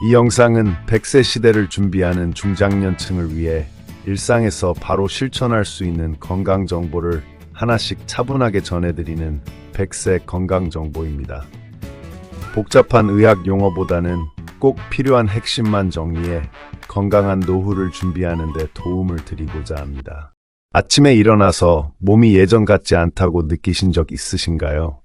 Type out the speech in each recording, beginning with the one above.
이 영상은 100세 시대를 준비하는 중장년층을 위해 일상에서 바로 실천할 수 있는 건강 정보를 하나씩 차분하게 전해드리는 100세 건강 정보입니다. 복잡한 의학 용어보다는 꼭 필요한 핵심만 정리해 건강한 노후를 준비하는 데 도움을 드리고자 합니다. 아침에 일어나서 몸이 예전 같지 않다고 느끼신 적 있으신가요?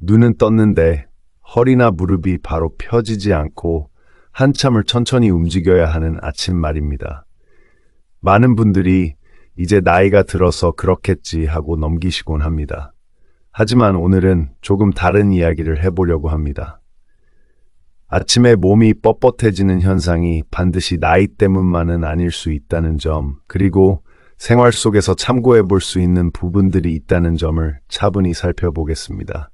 눈은 떴는데 허리나 무릎이 바로 펴지지 않고 한참을 천천히 움직여야 하는 아침 말입니다. 많은 분들이 이제 나이가 들어서 그렇겠지 하고 넘기시곤 합니다. 하지만 오늘은 조금 다른 이야기를 해보려고 합니다. 아침에 몸이 뻣뻣해지는 현상이 반드시 나이 때문만은 아닐 수 있다는 점, 그리고 생활 속에서 참고해 볼 수 있는 부분들이 있다는 점을 차분히 살펴보겠습니다.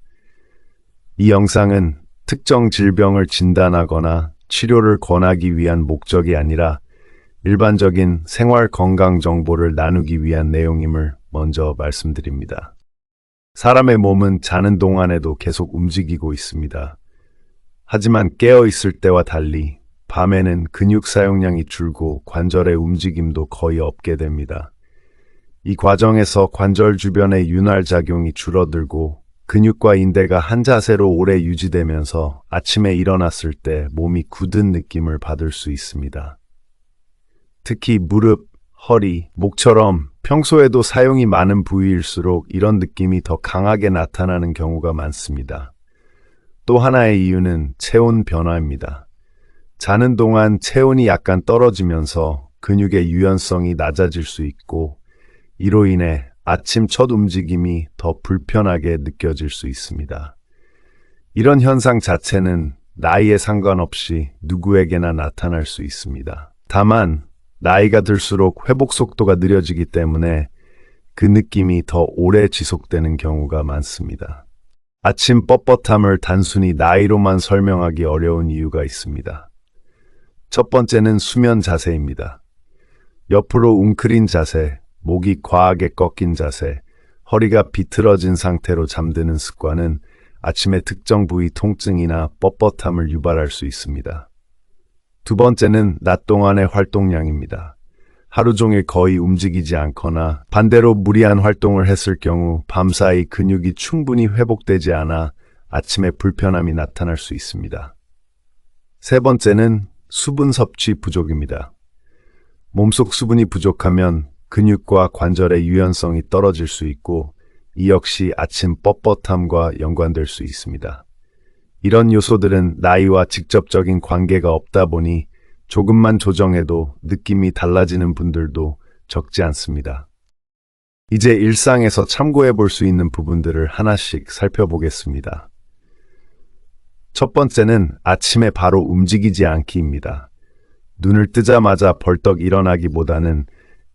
이 영상은 특정 질병을 진단하거나 치료를 권하기 위한 목적이 아니라 일반적인 생활 건강 정보를 나누기 위한 내용임을 먼저 말씀드립니다. 사람의 몸은 자는 동안에도 계속 움직이고 있습니다. 하지만 깨어 있을 때와 달리 밤에는 근육 사용량이 줄고 관절의 움직임도 거의 없게 됩니다. 이 과정에서 관절 주변의 윤활 작용이 줄어들고 근육과 인대가 한 자세로 오래 유지되면서 아침에 일어났을 때 몸이 굳은 느낌을 받을 수 있습니다. 특히 무릎, 허리, 목처럼 평소에도 사용이 많은 부위일수록 이런 느낌이 더 강하게 나타나는 경우가 많습니다. 또 하나의 이유는 체온 변화입니다. 자는 동안 체온이 약간 떨어지면서 근육의 유연성이 낮아질 수 있고 이로 인해 아침 첫 움직임이 더 불편하게 느껴질 수 있습니다. 이런 현상 자체는 나이에 상관없이 누구에게나 나타날 수 있습니다. 다만 나이가 들수록 회복 속도가 느려지기 때문에 그 느낌이 더 오래 지속되는 경우가 많습니다. 아침 뻣뻣함을 단순히 나이로만 설명하기 어려운 이유가 있습니다. 첫 번째는 수면 자세입니다. 옆으로 웅크린 자세, 목이 과하게 꺾인 자세, 허리가 비틀어진 상태로 잠드는 습관은 아침에 특정 부위 통증이나 뻣뻣함을 유발할 수 있습니다. 두 번째는 낮 동안의 활동량입니다. 하루 종일 거의 움직이지 않거나 반대로 무리한 활동을 했을 경우 밤사이 근육이 충분히 회복되지 않아 아침에 불편함이 나타날 수 있습니다. 세 번째는 수분 섭취 부족입니다. 몸속 수분이 부족하면 근육과 관절의 유연성이 떨어질 수 있고 이 역시 아침 뻣뻣함과 연관될 수 있습니다. 이런 요소들은 나이와 직접적인 관계가 없다 보니 조금만 조정해도 느낌이 달라지는 분들도 적지 않습니다. 이제 일상에서 참고해 볼 수 있는 부분들을 하나씩 살펴보겠습니다. 첫 번째는 아침에 바로 움직이지 않기입니다. 눈을 뜨자마자 벌떡 일어나기보다는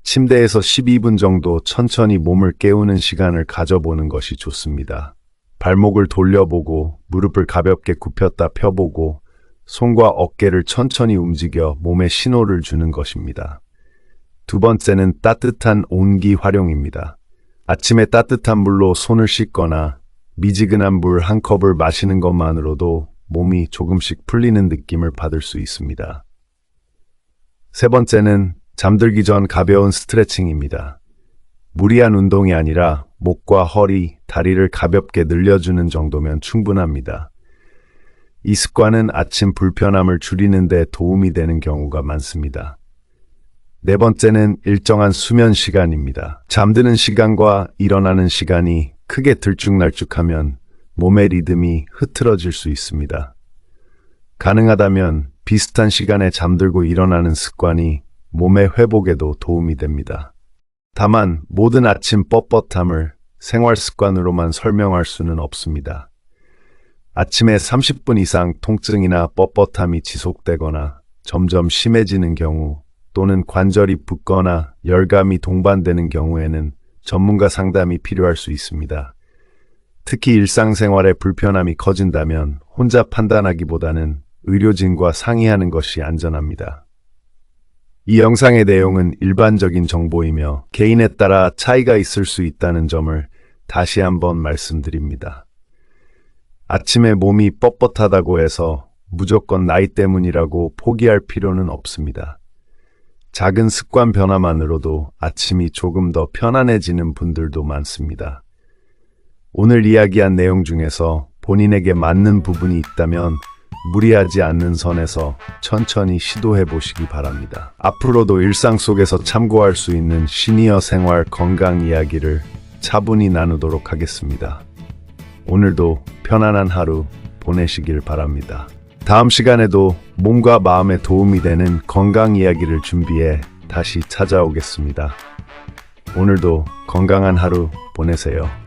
침대에서 12분 정도 천천히 몸을 깨우는 시간을 가져보는 것이 좋습니다. 발목을 돌려보고 무릎을 가볍게 굽혔다 펴보고 손과 어깨를 천천히 움직여 몸에 신호를 주는 것입니다. 두 번째는 따뜻한 온기 활용입니다. 아침에 따뜻한 물로 손을 씻거나 미지근한 물 한 컵을 마시는 것만으로도 몸이 조금씩 풀리는 느낌을 받을 수 있습니다. 세 번째는 잠들기 전 가벼운 스트레칭입니다. 무리한 운동이 아니라 목과 허리, 다리를 가볍게 늘려주는 정도면 충분합니다. 이 습관은 아침 불편함을 줄이는 데 도움이 되는 경우가 많습니다. 네 번째는 일정한 수면 시간입니다. 잠드는 시간과 일어나는 시간이 크게 들쭉날쭉하면 몸의 리듬이 흐트러질 수 있습니다. 가능하다면 비슷한 시간에 잠들고 일어나는 습관이 몸의 회복에도 도움이 됩니다. 다만 모든 아침 뻣뻣함을 생활 습관으로만 설명할 수는 없습니다. 아침에 30분 이상 통증이나 뻣뻣함이 지속되거나 점점 심해지는 경우 또는 관절이 붓거나 열감이 동반되는 경우에는 전문가 상담이 필요할 수 있습니다. 특히 일상생활에 불편함이 커진다면 혼자 판단하기보다는 의료진과 상의하는 것이 안전합니다. 이 영상의 내용은 일반적인 정보이며 개인에 따라 차이가 있을 수 있다는 점을 다시 한번 말씀드립니다. 아침에 몸이 뻣뻣하다고 해서 무조건 나이 때문이라고 포기할 필요는 없습니다. 작은 습관 변화만으로도 아침이 조금 더 편안해지는 분들도 많습니다. 오늘 이야기한 내용 중에서 본인에게 맞는 부분이 있다면 무리하지 않는 선에서 천천히 시도해 보시기 바랍니다. 앞으로도 일상 속에서 참고할 수 있는 시니어 생활 건강 이야기를 차분히 나누도록 하겠습니다. 오늘도 편안한 하루 보내시길 바랍니다. 다음 시간에도 몸과 마음에 도움이 되는 건강 이야기를 준비해 다시 찾아오겠습니다. 오늘도 건강한 하루 보내세요.